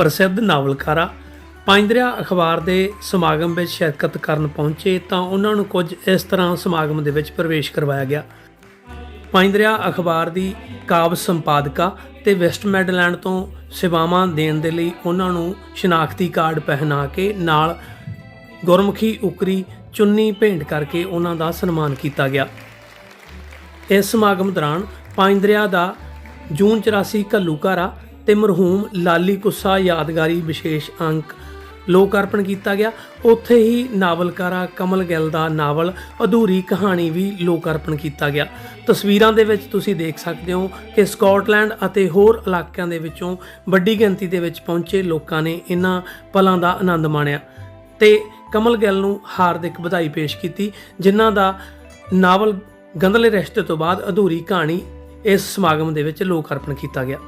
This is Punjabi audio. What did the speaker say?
ਪ੍ਰਸਿੱਧ ਨਾਵਲਕਾਰਾ ਪੰਜਦਰਿਆ ਅਖਬਾਰ ਦੇ ਸਮਾਗਮ ਵਿੱਚ ਸ਼ਿਰਕਤ ਕਰਨ ਪਹੁੰਚੇ ਤਾਂ ਉਹਨਾਂ ਨੂੰ ਕੁਝ ਇਸ ਤਰ੍ਹਾਂ ਸਮਾਗਮ ਦੇ ਵਿੱਚ ਪ੍ਰਵੇਸ਼ ਕਰਵਾਇਆ ਗਿਆ। ਪੰਜਦਰਿਆ ਅਖਬਾਰ ਦੀ ਕਾਵ ਸੰਪਾਦਕਾ ਤੇ ਵੈਸਟ ਮੈਡਲੈਂਡ ਤੋਂ ਸੇਵਾਵਾਂ ਦੇਣ ਦੇ ਲਈ ਉਹਨਾਂ ਨੂੰ ਸ਼ਨਾਖਤੀ ਕਾਰਡ ਪਹਿਨਾ ਕੇ ਨਾਲ ਗੁਰਮੁਖੀ ਉਕਰੀ ਚੁੰਨੀ ਭੇਂਟ ਕਰਕੇ ਉਹਨਾਂ ਦਾ ਸਨਮਾਨ ਕੀਤਾ ਗਿਆ। ਇਸ ਸਮਾਗਮ ਦੌਰਾਨ ਪੰਜਦਰਿਆ ਦਾ ਜੂਨ 84 ਘੱਲੂਘਾਰਾ ਤੇ ਮਰਹੂਮ ਲਾਲੀ ਕੁੱਸਾ ਯਾਦਗਾਰੀ ਵਿਸ਼ੇਸ਼ ਅੰਕ ਲੋਕ ਅਰਪਣ ਕੀਤਾ ਗਿਆ। ਉੱਥੇ ਹੀ ਨਾਵਲਕਾਰਾ ਕਮਲ ਗਿੱਲ ਦਾ ਨਾਵਲ, ਅਧੂਰੀ ਕਹਾਣੀ ਵੀ ਲੋਕ ਅਰਪਣ ਕੀਤਾ ਗਿਆ। ਤਸਵੀਰਾਂ ਦੇ ਵਿੱਚ ਤੁਸੀਂ ਦੇਖ ਸਕਦੇ ਹੋ ਕਿ ਸਕਾਟਲੈਂਡ ਅਤੇ ਹੋਰ ਇਲਾਕਿਆਂ ਦੇ ਵਿੱਚੋਂ ਵੱਡੀ ਗਿਣਤੀ ਦੇ ਵਿੱਚ ਪਹੁੰਚੇ ਲੋਕਾਂ ਨੇ ਇਹਨਾਂ ਪਲਾਂ ਦਾ ਆਨੰਦ ਮਾਣਿਆ। ਤੇ ਕਮਲ ਗਿੱਲ ਨੂੰ ਹਾਰਦਿਕ ਵਧਾਈ ਪੇਸ਼ ਕੀਤੀ, ਜਿਨ੍ਹਾਂ ਦਾ ਨਾਵਲ ਗੰਧਲੇ ਰਿਸ਼ਤੇ ਤੋਂ ਬਾਅਦ ਅਧੂਰੀ ਕਹਾਣੀ ਇਸ ਸਮਾਗਮ ਦੇ ਵਿੱਚ ਲੋਕ ਅਰਪਣ ਕੀਤਾ ਗਿਆ।